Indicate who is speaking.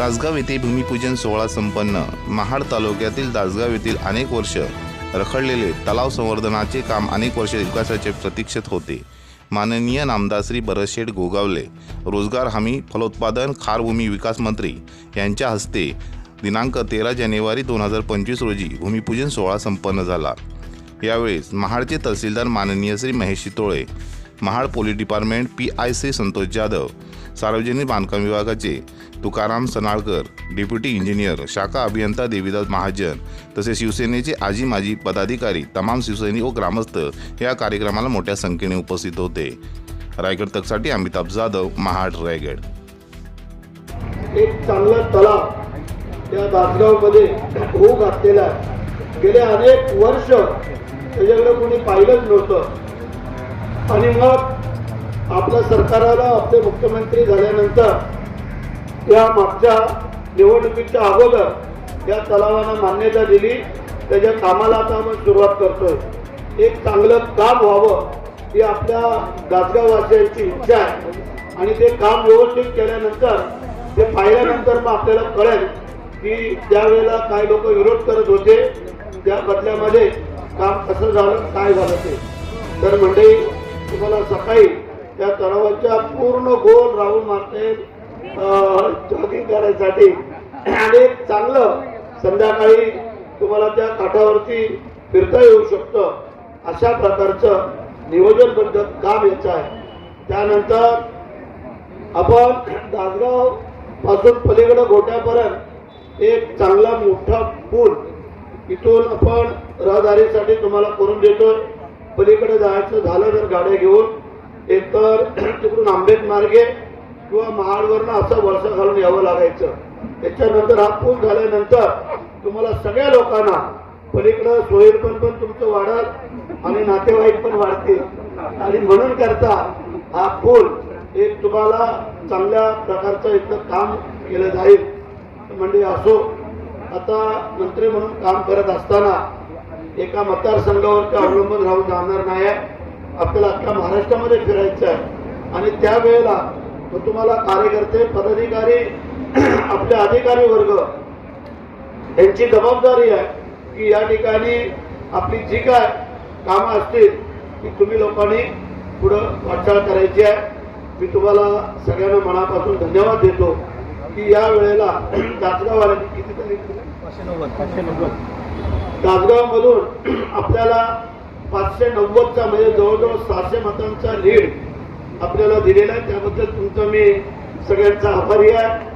Speaker 1: दासगाव येथे भूमिपूजन सोहळा संपन्न. महाड तालुक्यातील दासगाव येथील अनेक वर्ष रखडलेले तलाव संवर्धनाचे काम अनेक वर्ष विकासाचे प्रतीक्षित होते. माननीय नामदार श्री भरतशेठ गोगावले रोजगार हमी फलोत्पादन खारभूमी विकास मंत्री यांच्या हस्ते दिनांक तेरा जानेवारी दोन हजार पंचवीस रोजी भूमिपूजन सोहळा संपन्न झाला. यावेळेस महाडचे तहसीलदार माननीय Shri Mahesh Shitole Mahad police department P I C Santosh Jadhav सार्वजनिक बांधकाम विभागाचे तुकाराम सनाळकर डेप्युटी इंजिनियर शाखा अभियंता देवीदास महाजन तसेच शिवसेनेचे आजी माजी पदाधिकारी तमाम शिवसैनिक व ग्रामस्थ या कार्यक्रमाला मोठ्या संख्येने उपस्थित होते. रायगड तकसाठी अमिताभ जाधव महाड रायगड.
Speaker 2: एक चांगला तलाव त्या दासगावमध्ये होऊ घातलेला गेले अनेक वर्ष त्याच्याकडे कोणी पाहिलंच नव्हतं. आणि मग आपल्या सरकाराला आपले मुख्यमंत्री झाल्यानंतर या मागच्या निवडणुकीच्या अगोदर या तलावांना मान्यता दिली त्याच्या कामाला आता आपण सुरुवात करतोय. एक चांगलं काम व्हावं ही आपल्या दासगाववासियांची इच्छा आहे. आणि ते काम व्यवस्थित केल्यानंतर ते पाहिल्यानंतर मग आपल्याला कळेल की त्यावेळेला काय लोक विरोध करत होते. त्या बदल्यामध्ये काम कसं झालं काय झालं ते. तर मंडळी तुम्हाला सकाळी त्या तलावाच्या पूर्ण गोल राहून मारते जॉगिंग करायसाठी आणि एक चांगलं संध्याकाळी तुम्हाला त्या काठावरती फिरता येऊ शकतं. अशा प्रकारचं नियोजनबद्ध काम याचं आहे. त्यानंतर आपण दादगावपासून पलीकडे गोट्यापर्यंत एक चांगला मोठा पूल इथून आपण रहदारीसाठी तुम्हाला करून देतोय. पलीकडे जायचं झालं तर गाड्या घेऊन. एकतर तिकडून आंबेड मार्गे किंवा महाडवरनं असं वर्ष घालून यावं लागायचं. त्याच्यानंतर हा पूल झाल्यानंतर तुम्हाला सगळ्या लोकांना पलीकडं सोयीरपण पण तुमचं वाढल आणि नातेवाईक पण वाढतील. आणि म्हणून करता हा पूल एक तुम्हाला चांगल्या प्रकारचं इथं काम केलं जाईल. म्हणजे असो आता मंत्री म्हणून काम करत असताना एका मतदारसंघावरती अवलंबून राहून जाणार नाही. आपल्याला अख्ख्या महाराष्ट्रामध्ये फिरायचं आहे. आणि त्यावेळेला तो तुम्हाला कार्यकर्ते पदाधिकारी आपले अधिकारी वर्ग यांची जबाबदारी आहे की या ठिकाणी आपली जी काय कामं असतील ती तुम्ही लोकांनी पुढं वाटचाल करायची आहे. मी तुम्हाला सगळ्यांना मनापासून धन्यवाद देतो की या वेळेला दासगाववाल्यांनी किती तरी दासगावमधून आपल्याला पाचशे नव्वदचा म्हणजे जवळजवळ सहाशे मतांचा लीड आपल्याला दिलेला आहे. त्याबद्दल तुमचं मी सगळ्यांचा आभारी आहे.